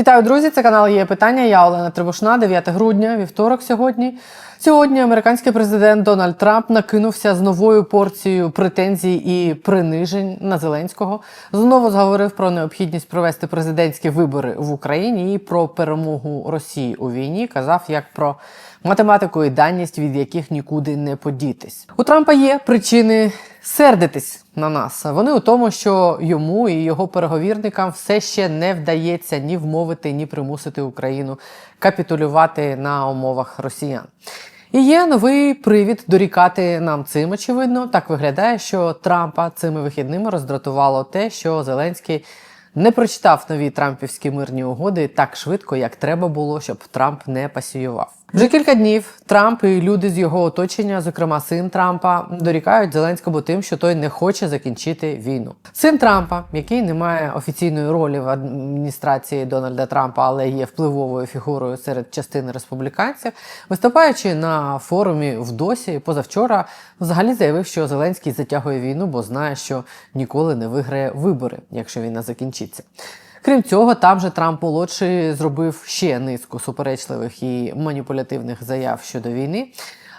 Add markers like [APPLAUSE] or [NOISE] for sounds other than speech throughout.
Вітаю, друзі! Це канал є питання. Я Олена Трибушна, 9 грудня, вівторок сьогодні. Сьогодні американський президент Дональд Трамп накинувся з новою порцією претензій і принижень на Зеленського. Знову зговорив про необхідність провести президентські вибори в Україні і про перемогу Росії у війні. Казав як про математику і даність, від яких нікуди не подітись. У Трампа є причини сердитись на нас. Вони у тому, що йому і його переговірникам все ще не вдається ні вмовити, ні примусити Україну капітулювати на умовах росіян. І є новий привід дорікати нам цим. Очевидно, так виглядає, що Трампа цими вихідними роздратувало те, що Зеленський не прочитав нові трампівські мирні угоди так швидко, як треба було, щоб Трамп не пасіював. Вже кілька днів Трамп і люди з його оточення, зокрема син Трампа, дорікають Зеленському тим, що той не хоче закінчити війну. Син Трампа, який не має офіційної ролі в адміністрації Дональда Трампа, але є впливовою фігурою серед частини республіканців, виступаючи на форумі в Досі позавчора, взагалі заявив, що Зеленський затягує війну, бо знає, що ніколи не виграє вибори, якщо війна закінчиться. Крім цього, там же Трамп молодший зробив ще низку суперечливих і маніпулятивних заяв щодо війни.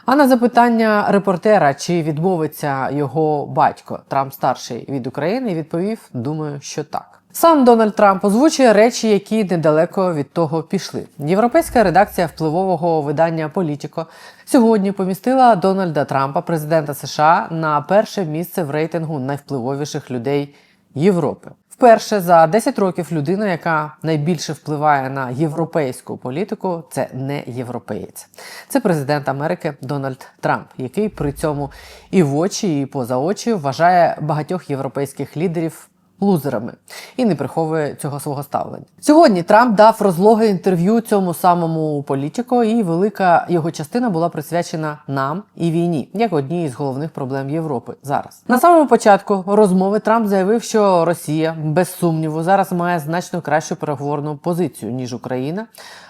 А на запитання репортера, чи відмовиться його батько Трамп старший від України, відповів: думаю, що так. Сам Дональд Трамп озвучує речі, які недалеко від того пішли. Європейська редакція впливового видання Політіко сьогодні помістила Дональда Трампа, президента США, на перше місце в рейтингу найвпливовіших людей Європи. Вперше за 10 років людина, яка найбільше впливає на європейську політику, це не європеєць. Це президент Америки Дональд Трамп, який при цьому і в очі, і поза очі вважає багатьох європейських лідерів. Лузерами і не приховує цього свого ставлення. Сьогодні Трамп дав розлоге інтерв'ю цьому самому політику, і велика його частина була присвячена нам і війні, як одній із головних проблем Європи зараз. На самому початку розмови Трамп заявив, що Росія без сумніву зараз має значно кращу переговорну позицію ніж Україна.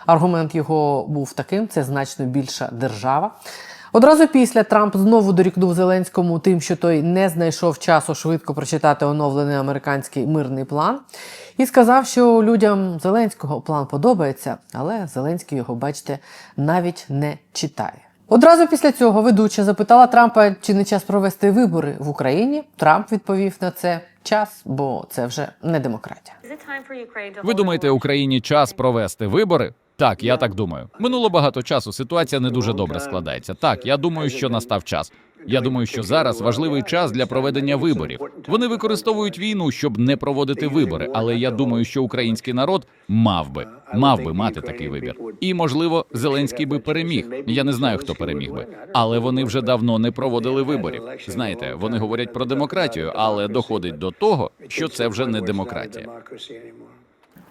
Аргумент його був таким: це значно більша держава. Одразу після Трамп знову дорікнув Зеленському тим, що той не знайшов часу швидко прочитати оновлений американський мирний план, і сказав, що людям Зеленського план подобається, але Зеленський його, бачите, навіть не читає. Одразу після цього ведуча запитала Трампа, чи не час провести вибори в Україні. Трамп відповів на це час, бо це вже не демократія. Ви думаєте, Україні час провести вибори? Так, я так думаю. Минуло багато часу. Ситуація не дуже добре складається. Так, я думаю, що настав час. Я думаю, що зараз важливий час для проведення виборів. Вони використовують війну, щоб не проводити вибори. Але я думаю, що український народ мав би мав би мати такий вибір. І можливо, Зеленський би переміг. Я не знаю, хто переміг би, але вони вже давно не проводили виборів. Знаєте, вони говорять про демократію, але доходить до того, що це вже не демократія.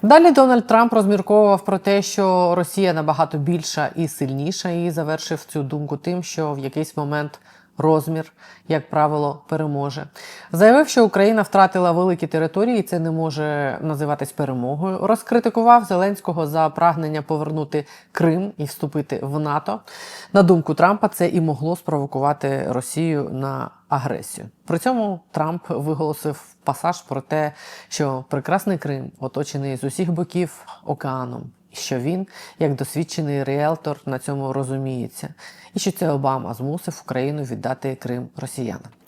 Далі Дональд Трамп розмірковував про те, що Росія набагато більша і сильніша, і завершив цю думку тим, що в якийсь момент розмір, як правило, переможе. Заявив, що Україна втратила великі території, і це не може називатись перемогою. Розкритикував Зеленського за прагнення повернути Крим і вступити в НАТО. На думку Трампа, це і могло спровокувати Росію на агресію. При цьому Трамп виголосив пасаж про те, що прекрасний Крим оточений з усіх боків океаном. Що він, як досвідчений ріелтор, на цьому розуміється, і що це Обама змусив Україну віддати Крим росіянам.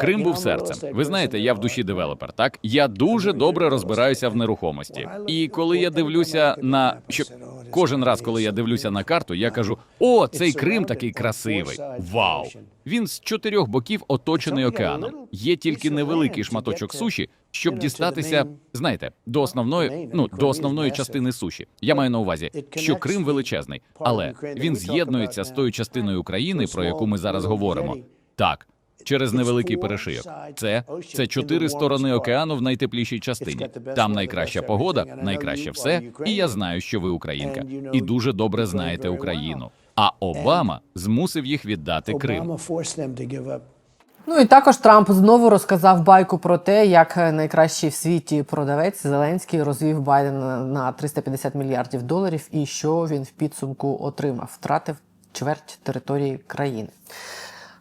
Крим був серцем. Ви знаєте, я в душі девелопер. Так я дуже добре розбираюся в нерухомості. І коли я дивлюся на що кожен раз, коли я дивлюся на карту, я кажу: о, цей Крим такий красивий. Вау! Він з чотирьох боків оточений океаном. Є тільки невеликий шматочок суші, щоб дістатися, знаєте, до основної, ну до основної частини суші. Я маю на увазі, що Крим величезний, але він з'єднується з тою частиною України, про яку ми зараз говоримо. Так, через невеликий перешийок. Це це чотири сторони океану в найтеплішій частині. Там найкраща погода, найкраще все. І я знаю, що ви українка, і дуже добре знаєте Україну. А Обама змусив їх віддати Крим. Ну і також Трамп знову розказав байку про те, як найкращий в світі продавець Зеленський розвів Байдена на 350 мільярдів доларів, і що він в підсумку отримав, втратив чверть території країни.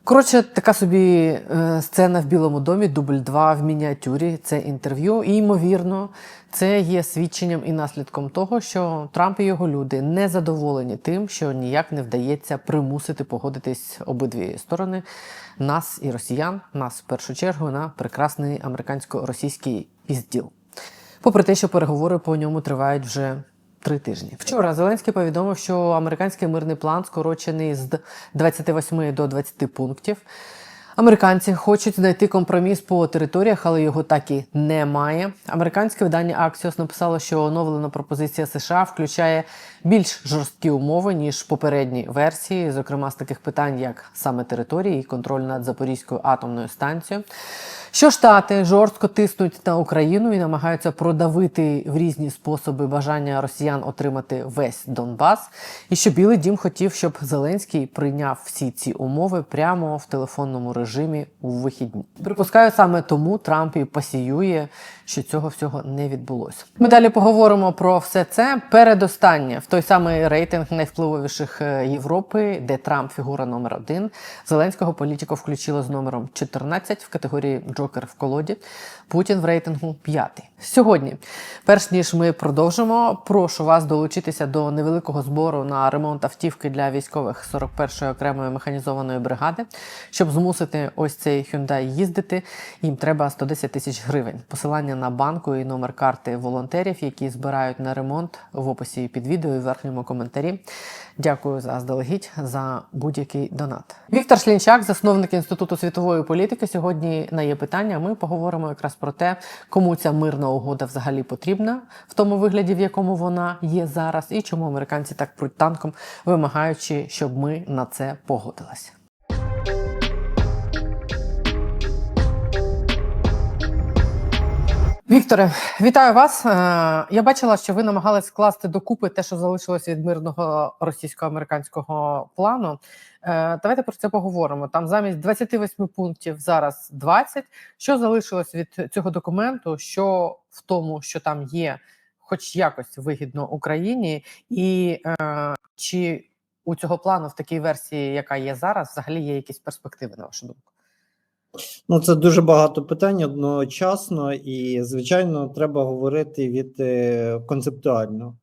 Коротше, така собі е, сцена в Білому домі, дубль 2 в мініатюрі. Це інтерв'ю. І ймовірно, це є свідченням і наслідком того, що Трамп і його люди не задоволені тим, що ніяк не вдається примусити погодитись обидві сторони нас і росіян, нас в першу чергу на прекрасний американсько-російський ізділ. Попри те, що переговори по ньому тривають вже три тижні. Вчора Зеленський повідомив, що американський мирний план скорочений з 28 до 20 пунктів. Американці хочуть знайти компроміс по територіях, але його так і немає. Американське видання Axios написало, що оновлена пропозиція США включає більш жорсткі умови ніж попередні версії, зокрема з таких питань, як саме території і контроль над Запорізькою атомною станцією. Що штати жорстко тиснуть на Україну і намагаються продавити в різні способи бажання росіян отримати весь Донбас, і що Білий Дім хотів, щоб Зеленський прийняв всі ці умови прямо в телефонному режимі у вихідні. Припускаю, саме тому Трамп і посіює, що цього всього не відбулося. Ми далі поговоримо про все це. Передостаннє в той самий рейтинг найвпливовіших е, Європи, де Трамп фігура номер один. Зеленського політико включило з номером 14 в категорії Джокер в колоді. Путін в рейтингу п'ятий. Сьогодні, перш ніж ми продовжимо, прошу вас долучитися до невеликого збору на ремонт автівки для військових 41-ї окремої механізованої бригади. Щоб змусити ось цей Hyundai їздити, їм треба 110 тисяч гривень. Посилання на банку і номер карти волонтерів, які збирають на ремонт в описі під відео і верхньому коментарі. Дякую заздалегідь за будь-який донат. Віктор Шлінчак, засновник інституту світової політики. Сьогодні на є питання. Ми поговоримо якраз про те, кому ця мирна угода взагалі потрібна в тому вигляді, в якому вона є зараз, і чому американці так пруть танком, вимагаючи, щоб ми на це погодилися. Вікторе, вітаю вас. Е, Я бачила, що ви намагались скласти докупи те, що залишилось від мирного російсько-американського плану. Е, Давайте про це поговоримо. Там замість 28 пунктів зараз 20. Що залишилось від цього документу? Що в тому, що там є, хоч якось вигідно Україні, і е, чи у цього плану в такій версії, яка є зараз, взагалі є якісь перспективи, на вашу думку? Ну, це дуже багато питань одночасно, і, звичайно, треба говорити від е, концептуально.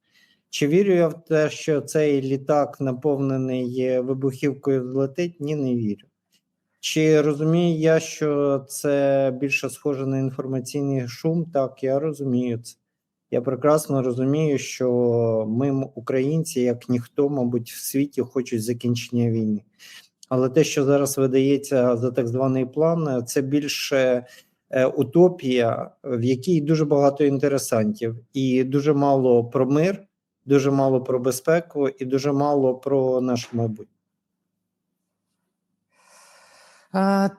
Чи вірю я в те, що цей літак наповнений вибухівкою злетить? Ні, не вірю. Чи розумію я, що це більше схоже на інформаційний шум? Так, я розумію це. Я прекрасно розумію, що ми, українці, як ніхто, мабуть, в світі хочуть закінчення війни. Але те, що зараз видається за так званий план, це більше е, утопія, в якій дуже багато інтересантів, і дуже мало про мир, дуже мало про безпеку, і дуже мало про наше майбутнє. Е,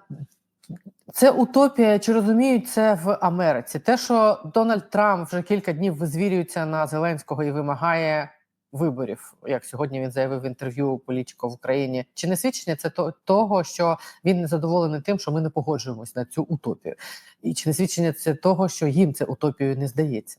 Це утопія, чи розуміють це в Америці? Те, що Дональд Трамп вже кілька днів визвірюється на Зеленського і вимагає виборів, як сьогодні він заявив в інтерв'ю політико в Україні. Чи не свідчення це то, того, що він не задоволений тим, що ми не погоджуємось на цю утопію? І чи не свідчення це того, що їм це утопією не здається?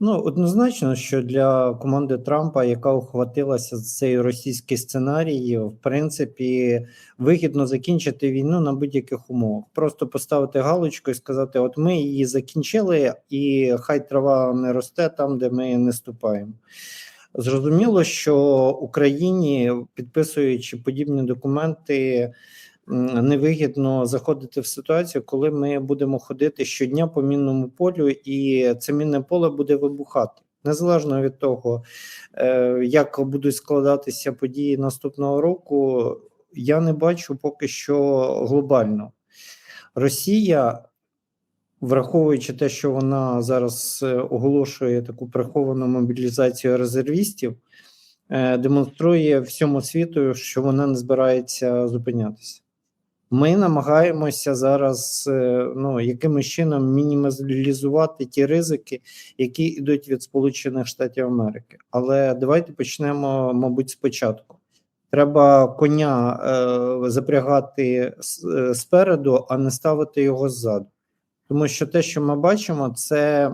Ну, однозначно, що для команди Трампа, яка ухватилася за цей російський сценарій, в принципі, вигідно закінчити війну на будь-яких умовах. Просто поставити галочку і сказати: от ми її закінчили, і хай трава не росте там, де ми не ступаємо. Зрозуміло, що Україні, підписуючи подібні документи, невигідно заходити в ситуацію, коли ми будемо ходити щодня по мінному полю, і це мінне поле буде вибухати. Незалежно від того, е, як будуть складатися події наступного року, я не бачу поки що глобально. Росія, враховуючи те, що вона зараз е, оголошує таку приховану мобілізацію резервістів, е, демонструє всьому світу, що вона не збирається зупинятися. Ми намагаємося зараз е, ну, якимось чином мінімалізувати ті ризики, які йдуть від Сполучених Штатів Америки. Але давайте почнемо, мабуть, спочатку. Треба коня е, запрягати е, спереду, а не ставити його ззаду. Тому що те, що ми бачимо, це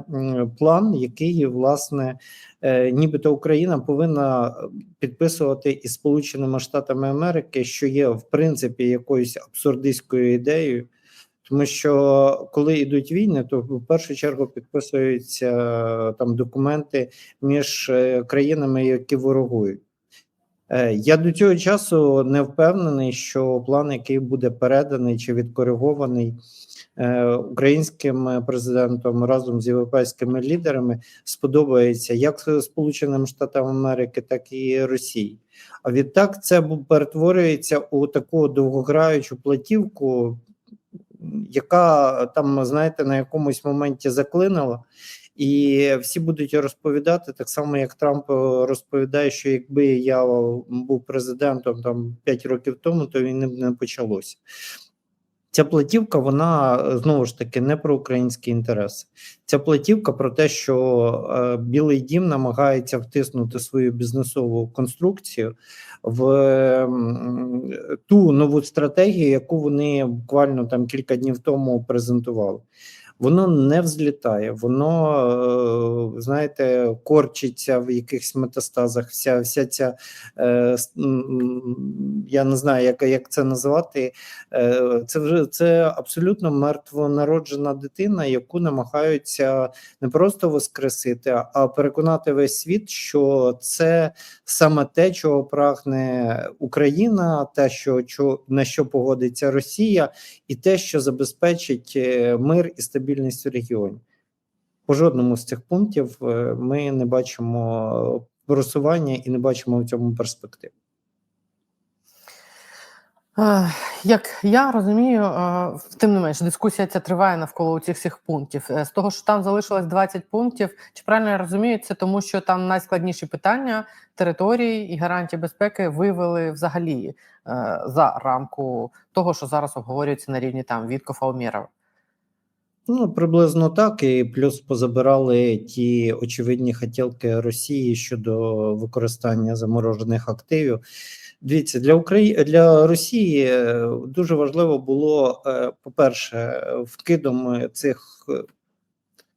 план, який власне е, нібито Україна повинна підписувати із Сполученими Штатами Америки, що є в принципі якоюсь абсурдистською ідеєю. Тому що коли йдуть війни, то в першу чергу підписуються е, там документи між е, країнами, які ворогують. Е, Я до цього часу не впевнений, що план, який буде переданий чи відкоригований е, українським президентом разом з європейськими лідерами, сподобається як Сполученим Штатам Америки, так і Росії. А відтак це перетворюється у таку довгограючу платівку, яка там, знаєте, на якомусь моменті заклинила. І всі будуть розповідати так само, як Трамп е, розповідає, що якби я був президентом там 5 років тому, то війни б не почалося. Ця платівка, вона е, знову ж таки не про українські інтереси. Ця платівка про те, що е, Білий Дім намагається втиснути свою бізнесову конструкцію в е, ту нову стратегію, яку вони буквально там кілька днів тому презентували. Воно не взлітає, воно, е, знаєте, корчиться в якихось метастазах. Вся, вся ця, е, я не знаю, як, як це назвати. Е, Це вже це абсолютно мертвонароджена дитина, яку намагаються не просто воскресити, а переконати весь світ, що це саме те, чого прагне Україна, те, що, на що погодиться Росія, і те, що забезпечить мир і стабільність в регіоні. По жодному з цих пунктів е, ми не бачимо просування і не бачимо в цьому перспектив. Е, Як я розумію, е, тим не менш, дискусія ця триває навколо цих всіх пунктів. З того, що там залишилось 20 пунктів, чи правильно я розумію, це тому, що там найскладніші питання території і гарантії безпеки вивели взагалі за рамку того, що зараз обговорюється на рівні там Віткофа Умєрова. Ну, приблизно так, і плюс позабирали ті очевидні хотілки Росії щодо використання заморожених активів. Дивіться, для Украї... для Росії е, дуже важливо було, е, по-перше, вкидом цих е,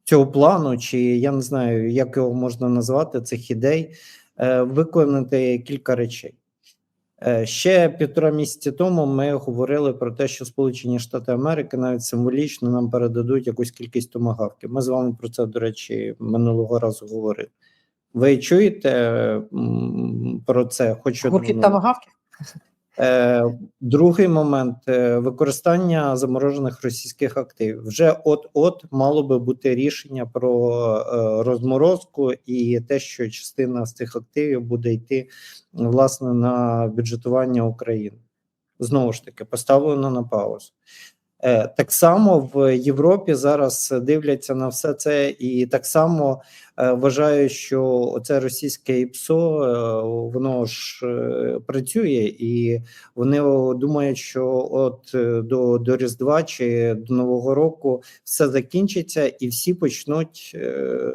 цього плану, чи я не знаю, як його можна назвати, цих ідей, виконати кілька речей. Е, Ще півтора місяці тому ми говорили про те, що Сполучені Штати Америки навіть символічно нам передадуть якусь кількість томагавків. Ми з вами про це, до речі, минулого разу говорили. Ви чуєте про це? Хочу? Е, Другий момент е, використання заморожених російських активів. Вже от-от мало би бути рішення про е, розморозку і те, що частина з цих активів буде йти власне на бюджетування України. Знову ж таки, поставлено на паузу. Е, Так само в Європі зараз дивляться на все це, і так само е, вважаю, що оце російське ІПСО, е, воно ж працює, і вони думають, що от до, до Різдва чи до Нового року все закінчиться, і всі почнуть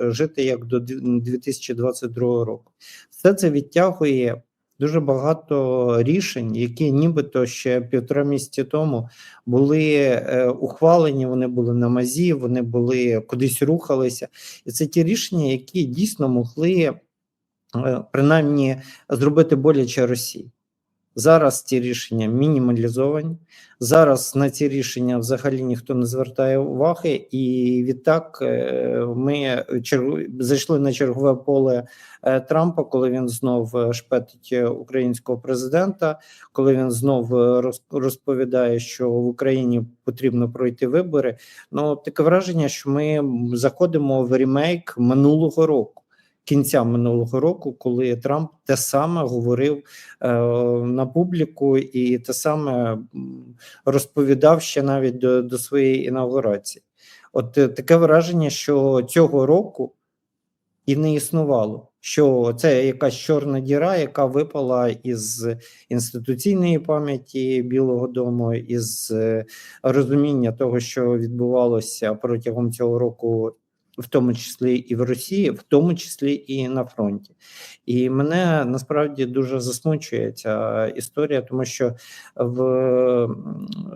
жити як до дві- 2022 року. Все це відтягує дуже багато рішень, які нібито ще півтора місяці тому були е, ухвалені, вони були на мазі, вони були кудись рухалися. І це ті рішення, які дійсно могли е, принаймні зробити боляче Росії. Зараз ці рішення мінімалізовані. Зараз на ці рішення взагалі ніхто не звертає уваги, і відтак е, ми зайшли на чергове поле е, Трампа, коли він знов е, шпетить українського президента, коли він знов розповідає, що в Україні потрібно пройти вибори. Ну таке враження, що ми заходимо в ремейк минулого року. Кінця минулого року, коли Трамп те саме говорив е, на публіку і те саме розповідав ще навіть до, до своєї інаугурації. От е, таке враження, що цього року і не існувало. Що це якась чорна діра, яка випала із інституційної пам'яті Білого Дому, із е, розуміння того, що відбувалося протягом цього року в тому числі і в Росії, в тому числі і на фронті. І мене насправді дуже засмучує ця історія, тому що в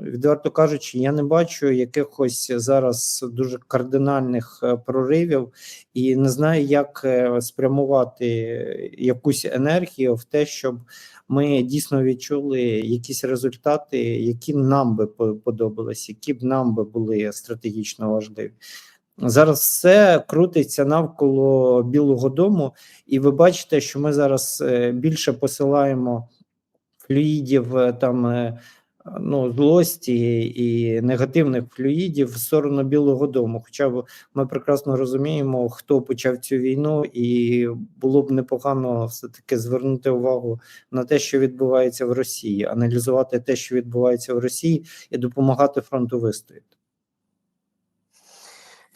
відверто кажучи, я не бачу якихось зараз дуже кардинальних е, проривів і не знаю, як е, спрямувати якусь енергію в те, щоб ми дійсно відчули якісь результати, які нам би по- подобались, які б нам би були стратегічно важливі. Зараз все крутиться навколо Білого Дому, і ви бачите, що ми зараз е, більше посилаємо флюїдів е, там е, ну, злості і негативних флюїдів в сторону Білого Дому. Хоча ми прекрасно розуміємо, хто почав цю війну, і було б непогано все-таки звернути увагу на те, що відбувається в Росії, аналізувати те, що відбувається в Росії, і допомагати фронту вистояти.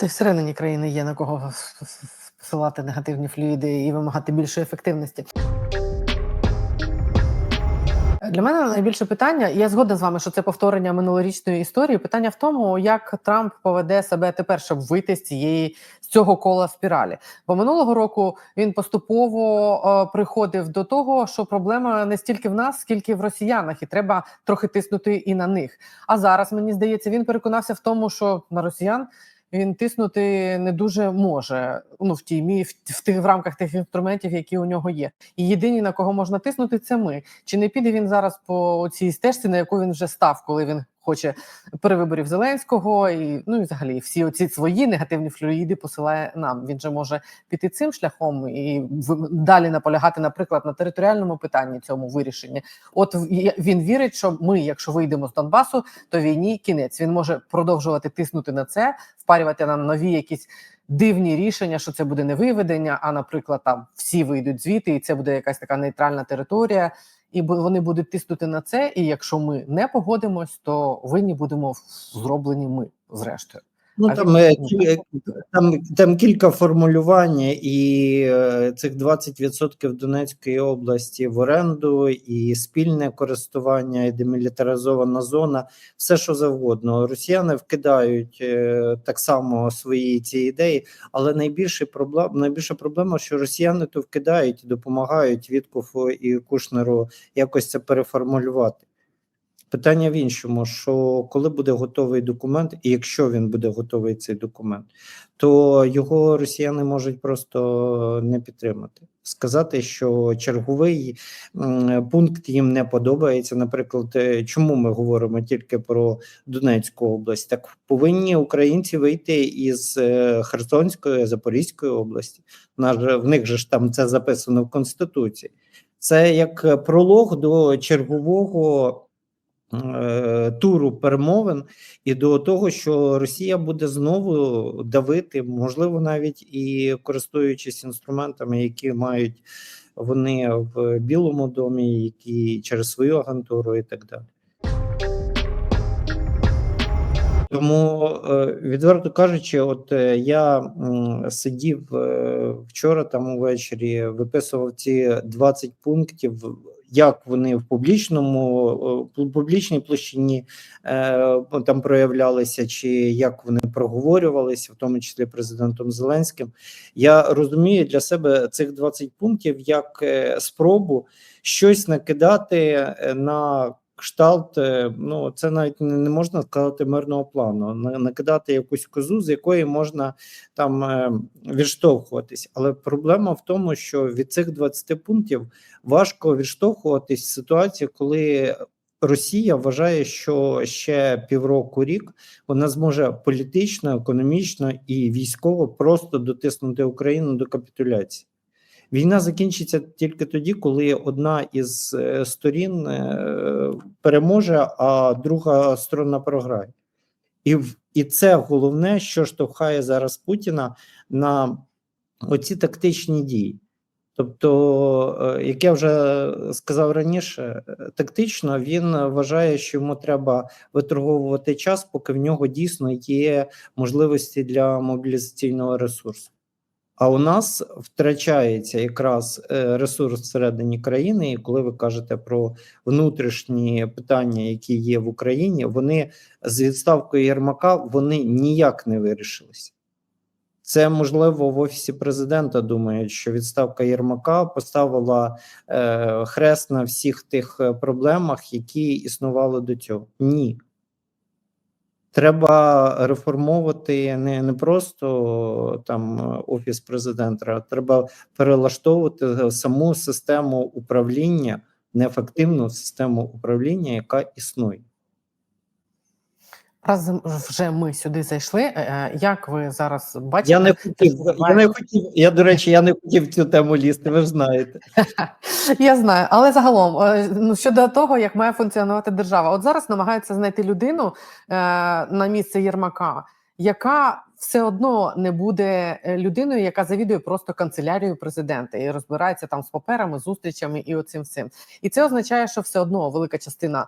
Та й всередині країни є на кого посилати негативні флюїди і вимагати більшої ефективності. Для мене найбільше питання, і я згодна з вами, що це повторення минулорічної історії. Питання в тому, як Трамп поведе себе тепер, щоб вийти з цієї з цього кола спіралі. Бо минулого року він поступово е, приходив до того, що проблема не стільки в нас, скільки в росіянах, і треба трохи тиснути і на них. А зараз мені здається, він переконався в тому, що на росіян він тиснути не дуже може. Ну в тій мі в, в тих в рамках тих інструментів, які у нього є. І єдині на кого можна тиснути, це ми. Чи не піде він зараз по цій стежці, на яку він вже став, коли він хоче перевиборів Зеленського, і ну і взагалі всі оці свої негативні флюїди посилає нам. Він же може піти цим шляхом і далі наполягати, наприклад, на територіальному питанні цьому вирішенні. От він вірить, що ми, якщо вийдемо з Донбасу, то війні кінець. Він може продовжувати тиснути на це, впарювати нам нові якісь дивні рішення, що це буде не виведення, а наприклад, там всі вийдуть звідти, і це буде якась така нейтральна територія. І вони будуть тиснути на це. І якщо ми не погодимось, то винні будемо зроблені ми зрештою. Ну А там, е, кі- там, там кілька формулювань, і е, цих 20% Донецької області в оренду, і спільне користування, і демілітаризована зона, все що завгодно. Росіяни вкидають е, так само свої ці ідеї, але найбільша проблема, найбільша проблема, що росіяни то вкидають і допомагають Віткофу і Кушнеру якось це переформулювати. Питання в іншому: що коли буде готовий документ, і якщо він буде готовий цей документ, то його росіяни можуть просто не підтримати. Сказати, що черговий пункт їм не подобається. Наприклад, е, чому ми говоримо тільки про Донецьку область? Так повинні українці вийти із е, Херсонської, Запорізької області. В них же ж там це записано в Конституції. Це як пролог до чергового туру перемовин і до того, що Росія буде знову давити, можливо, навіть і користуючись інструментами, які мають вони в Білому домі, які через свою агентуру і так далі. Тому, е, відверто кажучи, от е, я сидів е, вчора там увечері, виписував ці 20 пунктів, як вони в публічному е, публічній площині е, там проявлялися, чи як вони проговорювалися, в тому числі президентом Зеленським. Я розумію для себе цих 20 пунктів як е, спробу щось накидати на кшталт, е, ну це навіть не можна сказати мирного плану, на- накидати якусь козу, з якої можна там е, відштовхуватись. Але проблема в тому, що від цих 20 пунктів важко відштовхуватись в ситуації, коли Росія вважає, що ще півроку рік вона зможе політично, економічно і військово просто дотиснути Україну до капітуляції. Війна закінчиться тільки тоді, коли одна із е, сторін е, переможе, а друга сторона програє. І, і це головне, що штовхає зараз Путіна на оці тактичні дії. Тобто, е, як я вже сказав раніше, тактично він вважає, що йому треба виторговувати час, поки в нього дійсно є можливості для мобілізаційного ресурсу. А у нас втрачається якраз е, ресурс всередині країни, і коли ви кажете про внутрішні питання, які є в Україні, вони з відставкою Єрмака вони ніяк не вирішилися. Це можливо в офісі президента думають, що відставка Єрмака поставила е, хрест на всіх тих е, проблемах, які існували до цього. Ні. Треба реформовувати не, не просто там офіс президента, а треба перелаштовувати саму систему управління, неефективну систему управління, яка існує. Раз вже ми сюди зайшли. е, е, Як ви зараз бачите? Я не хотів, я не хотів. Я до речі, я не хотів цю тему лізти. Ви ж знаєте. [LAUGHS] Я знаю, але загалом е, ну щодо того, як має функціонувати держава, от зараз намагаються знайти людину е, на місце Єрмака, яка все одно не буде людиною, яка завідує просто канцелярією президента і розбирається там з паперами, зустрічами і оцим всім. І це означає, що все одно велика частина.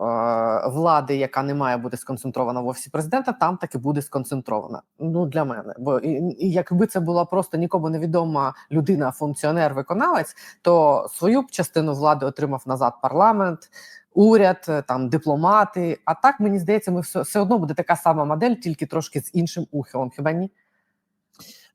Е, Влади, яка не має бути сконцентрована в офісі президента, там таки буде сконцентрована. Ну для мене, бо і, і якби це була просто нікому невідома людина, функціонер, виконавець, то свою частину влади отримав назад парламент, уряд, е, там дипломати. А так мені здається, ми все, все одно буде така сама модель, тільки трошки з іншим ухилом. Хіба ні?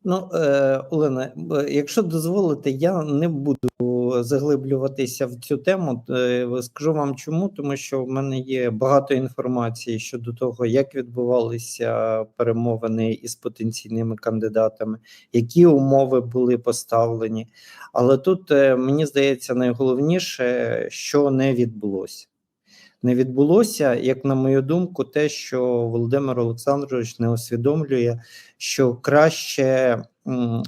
Ну, е, Олена, якщо дозволите, я не буду заглиблюватися в цю тему. Е, Скажу вам чому, тому що в мене є багато інформації щодо того, як відбувалися перемовини із потенційними кандидатами, які умови були поставлені. Але тут е, мені здається найголовніше, що не відбулося. Не відбулося, як на мою думку, те, що Володимир Олександрович не усвідомлює, що краще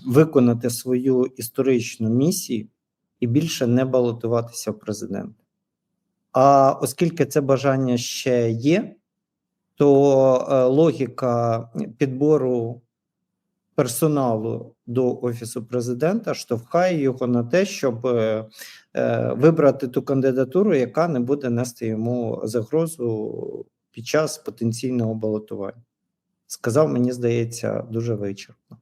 виконати свою історичну місію і більше не балотуватися в президент. А оскільки це бажання ще є, то е, логіка підбору персоналу до офісу президента штовхає його на те, щоб е, е, вибрати ту кандидатуру, яка не буде нести йому загрозу під час потенційного балотування. Сказав, мені здається, дуже вичерпно.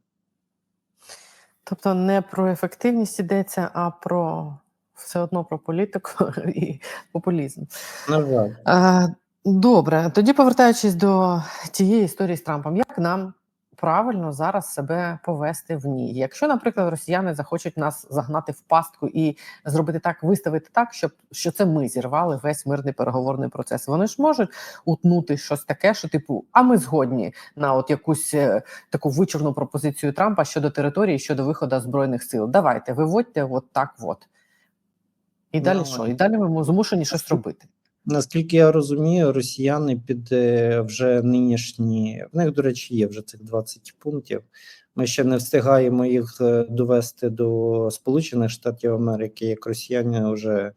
Тобто не про ефективність йдеться, а про все одно про політику [LAUGHS] і популізм. На жаль. Е, Добре, тоді повертаючись до тієї історії з Трампом, як нам правильно зараз себе повести в ній? Якщо, наприклад, росіяни захочуть нас загнати в пастку і зробити так, виставити так, щоб що це ми зірвали весь мирний переговорний процес, вони ж можуть утнути щось таке, що типу, а ми згодні на от якусь е, таку вичурну пропозицію Трампа щодо території, щодо виходу збройних сил. Давайте, виводьте от так, от. І далі Ну, що? І далі ми змушені щось робити. Наскільки я розумію, росіяни під е, вже нинішні, в них, до речі, є вже цих 20 пунктів. Ми ще не встигаємо їх е, довести до Сполучених Штатів Америки, як росіяни вже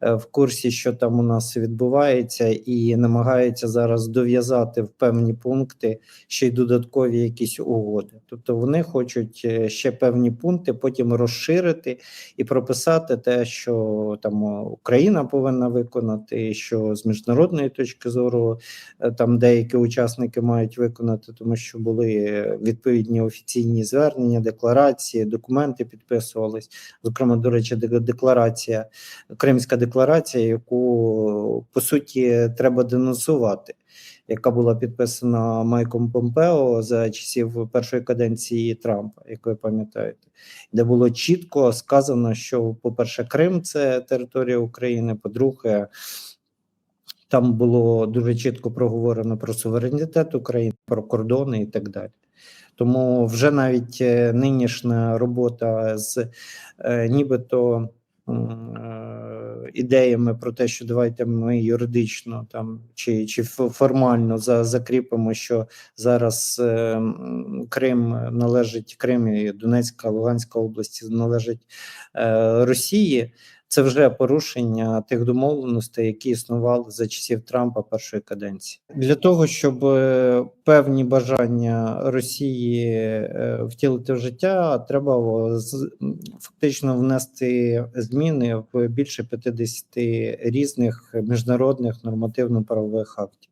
в курсі, що там у нас відбувається, і намагаються зараз дов'язати в певні пункти ще й додаткові якісь угоди. Тобто вони хочуть е, ще певні пункти потім розширити і прописати те, що там Україна повинна виконати, що з міжнародної точки зору е, там деякі учасники мають виконати, тому що були е, відповідні офіційні звернення, декларації, документи підписувались. Зокрема, до речі, декларація, Кримська декларація, яку по суті треба денонсувати. Яка була підписана Майком Помпео за часів першої каденції Трампа, як ви пам'ятаєте, де було чітко сказано, що, по-перше, Крим це територія України. По-друге, там було дуже чітко проговорено про суверенітет України, про кордони і так далі. Тому вже навіть е, нинішня робота з е, нібито е, ідеями про те, що давайте ми юридично там чи, чи формально за, закріпимо, що зараз е, Крим належить Крим і Донецька, Луганська області належить е, Росії. Це вже порушення тих домовленостей, які існували за часів Трампа першої каденції, для того, щоб е, певні бажання Росії е, втілити в життя, треба фактично внести зміни в більше 50 різних міжнародних нормативно-правових актів.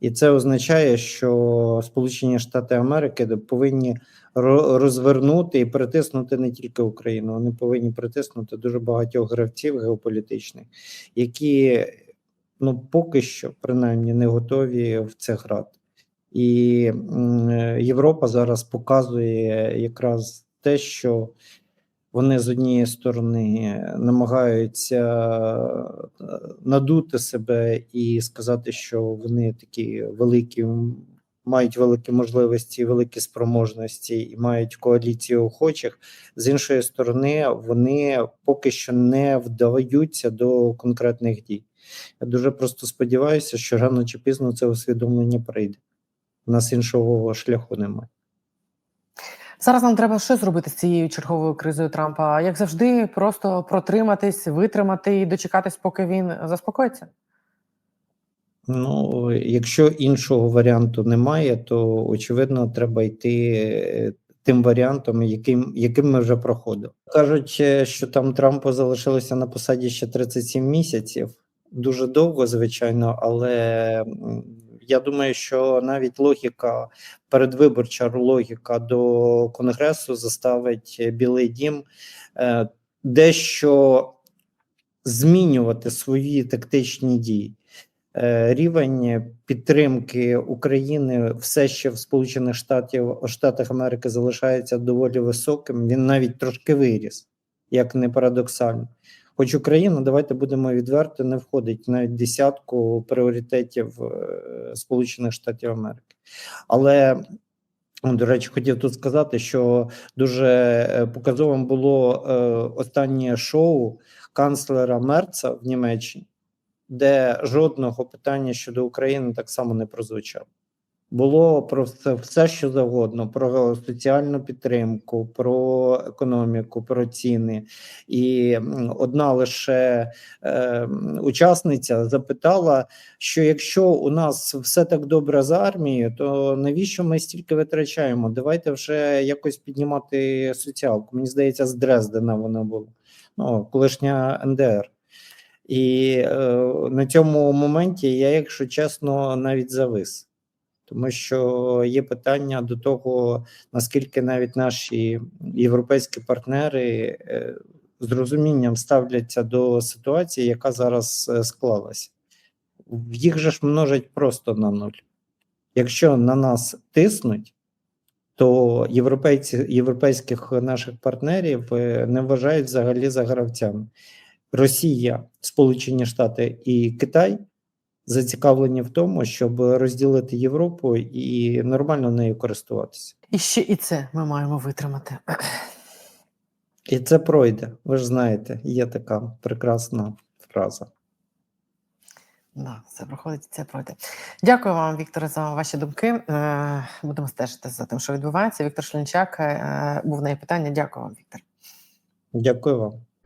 І це означає, що Сполучені Штати Америки повинні розвернути і притиснути не тільки Україну, вони повинні притиснути дуже багатьох гравців геополітичних, які ну поки що принаймні не готові в це грати. І Європа зараз показує якраз те, що вони з однієї сторони намагаються е, надути себе і сказати, що вони такі великі, мають великі можливості, великі спроможності і мають коаліцію охочих. З іншої сторони, вони поки що не вдаються до конкретних дій. Я дуже просто сподіваюся, що рано чи пізно це усвідомлення прийде. У нас іншого шляху немає. Зараз нам треба що зробити з цією черговою кризою Трампа? Як завжди, просто протриматись, витримати і дочекатись, поки він заспокоїться. Ну, якщо іншого варіанту немає, то очевидно треба йти е, тим варіантом, яким, яким ми вже проходили. Кажуть, е, що там Трампу залишилося на посаді ще 37 місяців. Дуже довго, звичайно, але я думаю, що навіть логіка, передвиборча логіка до Конгресу заставить Білий Дім е, дещо змінювати свої тактичні дії. Е, Рівень підтримки України все ще в Сполучених Штатів Штатах Америки залишається доволі високим. Він навіть трошки виріс, як не парадоксально. Хоч Україна, давайте будемо відверти, не входить навіть десятку пріоритетів е, Сполучених Штатів Америки. Але до речі, хотів тут сказати, що дуже е, показовим було е, останнє шоу канцлера Мерца в Німеччині, де жодного питання щодо України так само не прозвучало. Було про все, все, що завгодно: про соціальну підтримку, про економіку, про ціни. І одна лише е, учасниця запитала, що якщо у нас все так добре з армією, то навіщо ми стільки витрачаємо? Давайте вже якось піднімати соціалку. Мені здається, з Дрездена вона була, ну, колишня НДР. І е, на цьому моменті я, якщо чесно, навіть завис. Тому що є питання до того, наскільки навіть наші європейські партнери е, з розумінням ставляться до ситуації, яка зараз е, склалася. Їх же ж множать просто на нуль. Якщо на нас тиснуть, то європейці, європейських наших партнерів е, не вважають взагалі за гравцями. Росія, Сполучені Штати і Китай зацікавлені в тому, щоб розділити Європу і нормально нею користуватися. І ще і це ми маємо витримати. І це пройде. Ви ж знаєте, є така прекрасна фраза. Да, це проходить, це пройде. Дякую вам, Вікторе, за ваші думки. Е, Будемо стежити за тим, що відбувається. Віктор Шлінчак е, був на питання. Дякую вам, Віктор. Дякую вам.